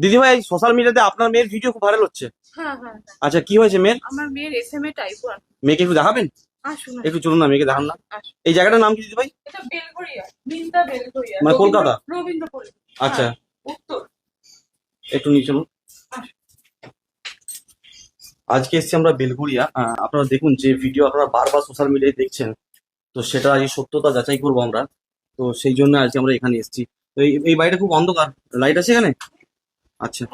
দিদি ভাই সোশ্যাল মিডিয়াতে আপনার মেয়ের ভিডিও খুব ভাইরাল হচ্ছে। হ্যাঁ হ্যাঁ হ্যাঁ। আচ্ছা কি হয়েছে মেয়ের? আমার মেয়ের S M A type one মেয়েকে একটু দেখাবেন। একটু চলুন না মেয়েকে দেখান না। এই জায়গাটার নাম কি দিদি ভাই এটা বেলগড়িয়া মিন্তা বেলগড়িয়া মানে কলকাতা? রবীন্দ্রপল্লী। আচ্ছা। উত্তর। একটু নিয়ে চলুন। আজকে এসেছি আমরা বেলগুড়িয়া আহ, আপনারা দেখুন যে ভিডিও আপনারা বারবার সোশ্যাল মিডিয়ায় দেখছেন তো সেটা আজকে সত্যতা যাচাই করব আমরা। তো সেই জন্য আজকে আমরা এখানে এসেছি। তো এই এই বাড়িটা খুব অন্ধকার। লাইট আছে এখানে? আচ্ছা।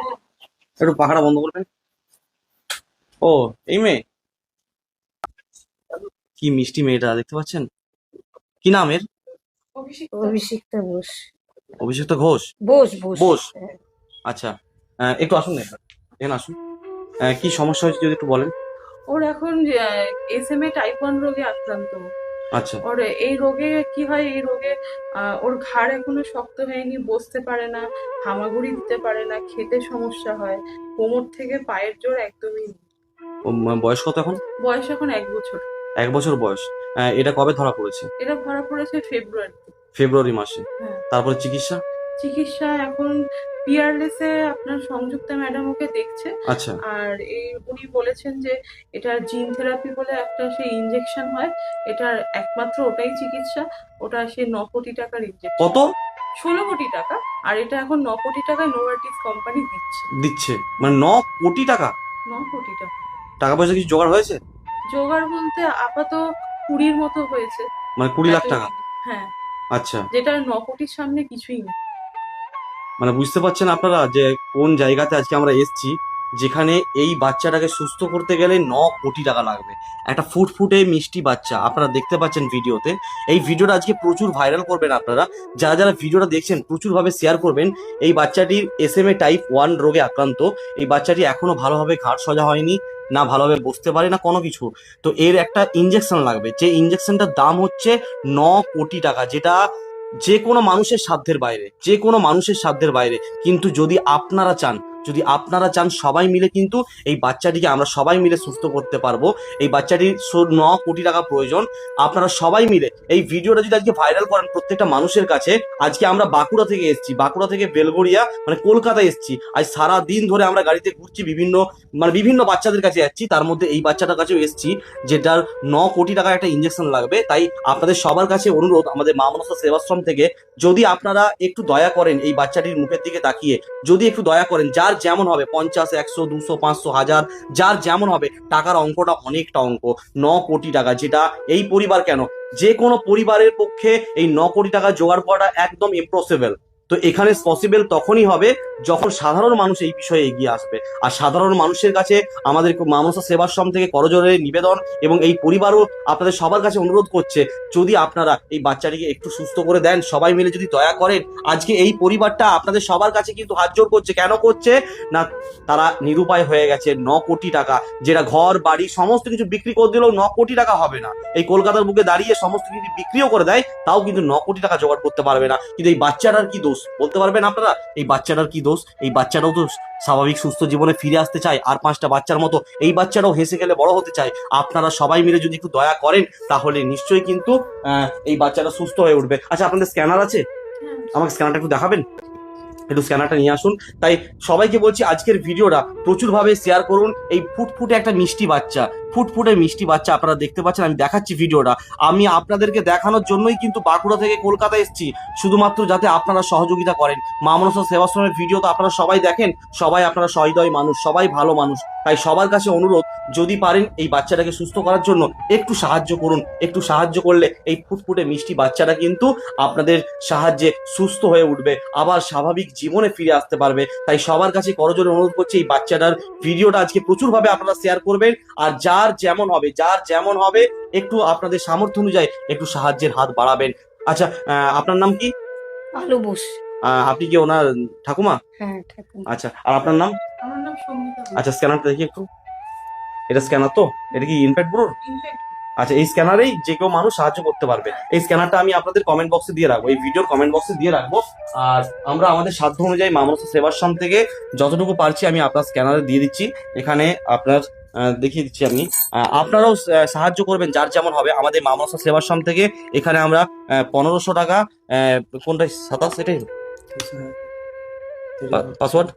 একটু পাখাটা বন্ধ করবেন। ও এই মেয়ে? কি মিষ্টি মেয়েটা দেখতে পাচ্ছেন? কি নাম এর? অভিষেক অভিষিক্তা বোস অভিষিক্ত ঘোষ? বোস বোস। বোস। হ্যাঁ। আচ্ছা একটু আসুন না এখানে আসুন। কি সমস্যা হয়েছে যদি একটু বলেন? ওর এখন S M A type one রোগে আক্রান্ত। আচ্ছা। ওর এই রোগে কি হয়? এই রোগে ওর ঘাড় এখনও শক্ত হয়নি বসতে পারে না হামাগুড়ি দিতে পারে না খেতে সমস্যা হয় কোমর থেকে পায়ের জোর একদমই বয়স কত এখন? বয়স এখন এক বছর। এক বছর বয়স। এটা কবে ধরা পড়েছে? এটা ধরা পড়েছে ফেব্রুয়ারি ফেব্রুয়ারি মাসে। হ্যাঁ। তারপরে চিকিৎসা? চিকিৎসা এখন পিয়ারলেস আপনার সংযুক্তা ম্যাডাম ওকে দেখছে। আচ্ছা। আর এই উনি বলেছেন যে এটা জিন থেরাপি বলে একটা সেই ইনজেকশন হয় এটার একমাত্র ওটাই চিকিৎসা ওটা সে ন কোটি টাকার ইনজেকশন কত? ষোলো কোটি টাকা আর এটা এখন ন কোটি টাকায় নোভার্টিস কোম্পানি দিচ্ছে। দিচ্ছে। মানে ন কোটি টাকা? ন কোটি টাকা। টাকা পয়সা কিছু জোগাড় হয়েছে? জোগাড় বলতে আপাতত কুড়ির মতো হয়েছে। মানে কুড়ি লাখ টাকা? হ্যাঁ। আচ্ছা। যেটা ন কোটির সামনে কিছুই নেই। মানে বুঝতে পারছেন আপনারা যে কোন জায়গাতে আজকে আমরা এসেছি, যেখানে এই বাচ্চাটাকে সুস্থ করতে গেলে ন কোটি টাকা লাগবে। একটা ফুটফুটে মিষ্টি বাচ্চা, আপনারা দেখতে পাচ্ছেন ভিডিওতে। এই ভিডিওটা আজকে প্রচুর ভাইরাল করবেন আপনারা। যারা যারা ভিডিওটা দেখছেন, প্রচুরভাবে শেয়ার করবেন। এই বাচ্চাটির S M A type one রোগে আক্রান্ত। এই বাচ্চাটি এখনও ভালোভাবে ঘাট সজা হয়নি, না ভালোভাবে বসতে পারে, না কোনো কিছু। তো এর একটা ইঞ্জেকশন লাগবে। যে ইঞ্জেকশনটার দাম হচ্ছে ন কোটি টাকা, যেটা যে কোনো মানুষের সাধ্যের বাইরে যে কোনো মানুষের সাধ্যের বাইরে। কিন্তু যদি আপনারা চান যদি আপনারা চান সবাই মিলে কিন্তু এই বাচ্চাটিকে আমরা সবাই মিলে সুস্থ করতে পারব। এই বাচ্চাটির ন কোটি টাকা প্রয়োজন। আপনারা সবাই মিলে এই ভিডিওটা যদি আজকে ভাইরাল করেন প্রত্যেকটা মানুষের কাছে, আজকে আমরা বাঁকুড়া থেকে এসেছি। বাঁকুড়া থেকে বেলগড়িয়া মানে কলকাতায় এসেছি। আজ সারা দিন ধরে আমরা গাড়িতে ঘুরছি, বিভিন্ন মানে বিভিন্ন বাচ্চাদের কাছে যাচ্ছি। তার মধ্যে এই বাচ্চাটার কাছেও এসেছি, যেটার ন কোটি টাকার একটা ইঞ্জেকশন লাগবে। তাই আপনাদের সবার কাছে অনুরোধ, আমাদের মা মনসা সেবাশ্রম থেকে, যদি আপনারা একটু দয়া করেন এই বাচ্চাটির মুখের দিকে তাকিয়ে, যদি একটু দয়া করেন, যার যেমন হবে পঞ্চাশ, একশো, দুশো, পাঁচশো, হাজার, যার যেমন হবে, টাকার অঙ্কটা অনেকটা অঙ্ক, ন কোটি টাকা, যেটা এই পরিবার কেন? যে কোনো পরিবারের পক্ষে এই ন কোটি টাকা জোগাড় করাটা একদম ইম্পসিবল তো এখানে পসিবল তখনই হবে যখন সাধারণ মানুষ এই বিষয়ে এগিয়ে আসবে। আর সাধারণ মানুষের কাছে আমাদের মানসা সেবাশ্রম থেকে করজোরে নিবেদন এবং এই পরিবারও আপনাদের সবার কাছে অনুরোধ করছে, যদি আপনারা এই বাচ্চাটিকে একটু সুস্থ করে দেন, সবাই মিলে যদি দয়া করেন, আজকে এই পরিবারটা আপনাদের সবার কাছে কিন্তু হাত জোর করছে। কেন করছে? না, তারা নিরুপায় হয়ে গেছে ন কোটি টাকা, যেটা ঘর, বাড়ি, সমস্ত কিছু বিক্রি করে দিলেও ন কোটি টাকা হবে না। এই কলকাতার বুকে দাঁড়িয়ে সমস্ত কিছু বিক্রিও করে দেয়, তাও কিন্তু ন কোটি টাকা জোগাড় করতে পারবে না। কিন্তু এই বাচ্চাটার কি দোষ? বলতে পারবেন আপনারা? এই বাচ্চাটার কি দোষ এই বাচ্চারাও তো স্বাভাবিক সুস্থ জীবনে ফিরে আসতে চায় আর পাঁচটা বাচ্চার মতো এই বাচ্চারাও হেসে গেলে বড় হতে চায়। আপনারা সবাই মিলে যদি একটু দয়া করেন তাহলে নিশ্চয়ই কিন্তু আহ, এই বাচ্চারা সুস্থ হয়ে উঠবে। আচ্ছা আপনাদের স্ক্যানার আছে? হ্যাঁ। আমাকে স্ক্যানারটা একটু দেখাবেন? একটু স্ক্যানারটা নিয়ে আসুন। তাই সবাইকে বলছি, আজকের ভিডিওটা প্রচুরভাবে শেয়ার করুন। এই ফুটফুটে একটা মিষ্টি বাচ্চা, ফুটফুটে মিষ্টি বাচ্চা আপনারা দেখতে পাচ্ছেন, আমি দেখাচ্ছি ভিডিওটা। আমি আপনাদেরকে দেখানোর জন্যই কিন্তু বাঁকুড়া থেকে কলকাতা এসেছি, শুধুমাত্র যাতে আপনারা সহযোগিতা করেন। মা মনসা সেবাশ্রমের ভিডিও তো আপনারা সবাই দেখেন, সবাই আপনারা সহৃদয় মানুষ, সবাই ভালো মানুষ। তাই সবার কাছে অনুরোধ, যদি পারেন এই বাচ্চাটাকে সুস্থ করার জন্য একটু সাহায্য করুন। একটু সাহায্য করলে এই ফুটফুটে মিষ্টি বাচ্চাটা কিন্তু আপনাদের সাহায্যে সুস্থ হয়ে উঠবে। আবার স্বাভাবিক জীবনে ফিরে আসতে পারবে। তাই সবার কাছে করজোরে অনুরোধ করছি এই বাচ্চাটার ভিডিওটা আজকে প্রচুরভাবে আপনারা শেয়ার করবেন। আর যার যেমন হবে যার যেমন হবে একটু আপনাদের সামর্থ্য অনুযায়ী একটু সাহায্যের হাত বাড়াবেন। আচ্ছা আহ, আপনার নাম কি? আলু বোস। আপনি কি ওনার ঠাকুমা? হ্যাঁ আচ্ছা আর আপনার নাম? আমার নাম সঙ্গীতা আচ্ছা স্ক্যানারটা দেখি একটু। এটা স্ক্যানার তো? এটা কি ইনফ্যাক্ট ব্রোর আচ্ছা এই স্ক্যানারেই যে কেউ মানুষ সাহায্য করতে পারবে। এই স্ক্যানারটা আমি আপনাদের কমেন্ট বক্সে দিয়ে রাখব এই ভিডিওর কমেন্ট বক্সে দিয়ে রাখব। আর আমরা আমাদের সাধ্য অনুযায়ী মামলসা সেবাশ্রম থেকে যতটুকু পারছি আমি আপনার স্ক্যানারে দিয়ে দিচ্ছি। এখানে আপনার দেখিয়ে দিচ্ছি আমি। আপনারাও সাহায্য করবেন যার যেমন হবে। আমাদের মামলসা সেবাশ্রম থেকে এখানে আমরা পনেরোশো টাকা আহ, কোনটা সাতাশ এটাই পাসওয়ার্ড?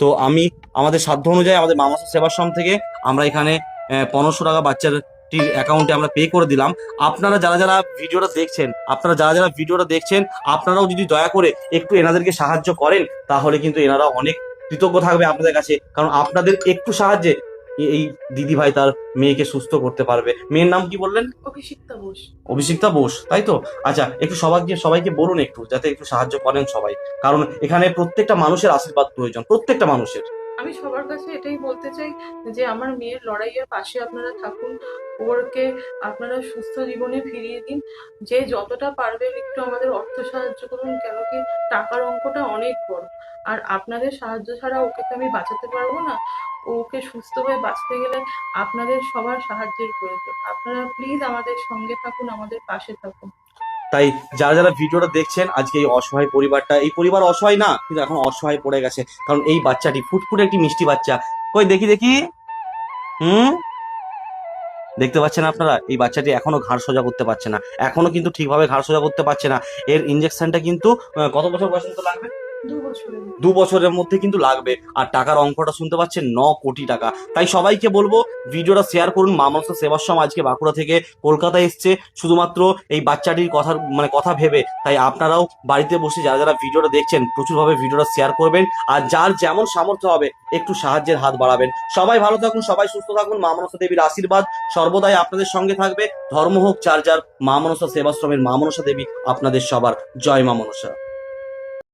তো আমি আমাদের সাধ্য অনুযায়ী আমাদের মামাসা সেবাশ্রম থেকে আমরা এখানে পনেরোশো টাকা বাচ্চাটির অ্যাকাউন্টে আমরা পে করে দিলাম। আপনারা যারা যারা ভিডিওটা দেখছেন আপনারা যারা যারা ভিডিওটা দেখছেন আপনারাও যদি দয়া করে একটু এনাদেরকে সাহায্য করেন তাহলে কিন্তু এনারা অনেক কৃতজ্ঞ থাকবে আপনাদের কাছে। কারণ আপনাদের একটু সাহায্যে এই দিদি ভাই তার মেয়েকে সুস্থ করতে পারবে। মেয়ের নাম কি বললেন? অভিষিক্তা বোস। অভিষিক্তা বোস তাই তো? আচ্ছা একটু সবাইকে সবাইকে বলুন একটু যাতে একটু সাহায্য করেন সবাই। কারণ এখানে প্রত্যেকটা মানুষের আশীর্বাদ প্রয়োজন প্রত্যেকটা মানুষের। আমি সবার কাছে এটাই বলতে চাই যে আমার মেয়ের লড়াইয়ের পাশে আপনারা থাকুন। ওরকে আপনারা সুস্থ জীবনে ফিরিয়ে দিন। যে যতটা পারবেন একটু আমাদের অর্থ সাহায্য করুন কেন কি টাকার অঙ্কটা অনেক বড়। আর আপনাদের সাহায্য ছাড়া ওকে তো আমি বাঁচাতে পারব না। ওকে সুস্থ হয়ে বাঁচতে গেলে আপনাদের সবার সাহায্যের প্রয়োজন। আপনারা প্লিজ আমাদের সঙ্গে থাকুন, আমাদের পাশে থাকুন। তাই যারা যারা ভিডিওটা দেখছেন, আজকে এই অসহায় পরিবারটা, এই পরিবার অসহায় না, কিন্তু এখন অসহায় পড়ে গেছে। কারণ এই বাচ্চাটি ফুটফুটে একটি মিষ্টি বাচ্চা। কই, দেখি দেখি। হুম? দেখতে পাচ্ছেন আপনারা? এই বাচ্চাটি এখনও ঘাড় সোজা করতে পারছে না। এখনও কিন্তু ঠিকভাবে ঘাড় সোজা করতে পারছে না। এর ইঞ্জেকশনটা কিন্তু কত বছর বয়স লাগবে? দু বছরের মধ্যে। কিন্তু লাগবে। আর টাকার অঙ্কটা শুনতে পাচ্ছেন, ন কোটি টাকা। তাই সবাইকে বলব, ভিডিওটা শেয়ার করুন। মা সেবাশ্রম আজকে বাঁকুড়া থেকে কলকাতায় এসছে। শুধুমাত্র এই বাচ্চাটির কথা মানে কথা ভেবে। তাই আপনারাও বাড়িতে বসে যারা যারা ভিডিওটা দেখছেন, প্রচুরভাবে ভিডিওটা শেয়ার করবেন। আর যার যেমন সামর্থ্য হবে, একটু সাহায্যের হাত বাড়াবেন। সবাই ভালো থাকুন, সবাই সুস্থ থাকুন। মা মনসা দেবীর আশীর্বাদ সর্বদাই আপনাদের সঙ্গে থাকবে। ধর্ম হোক চার যার, মা মনসা সেবাশ্রমের মা মনসা দেবী আপনাদের সবার। জয় মা মনসা।